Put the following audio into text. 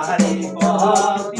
দয়ালা মারি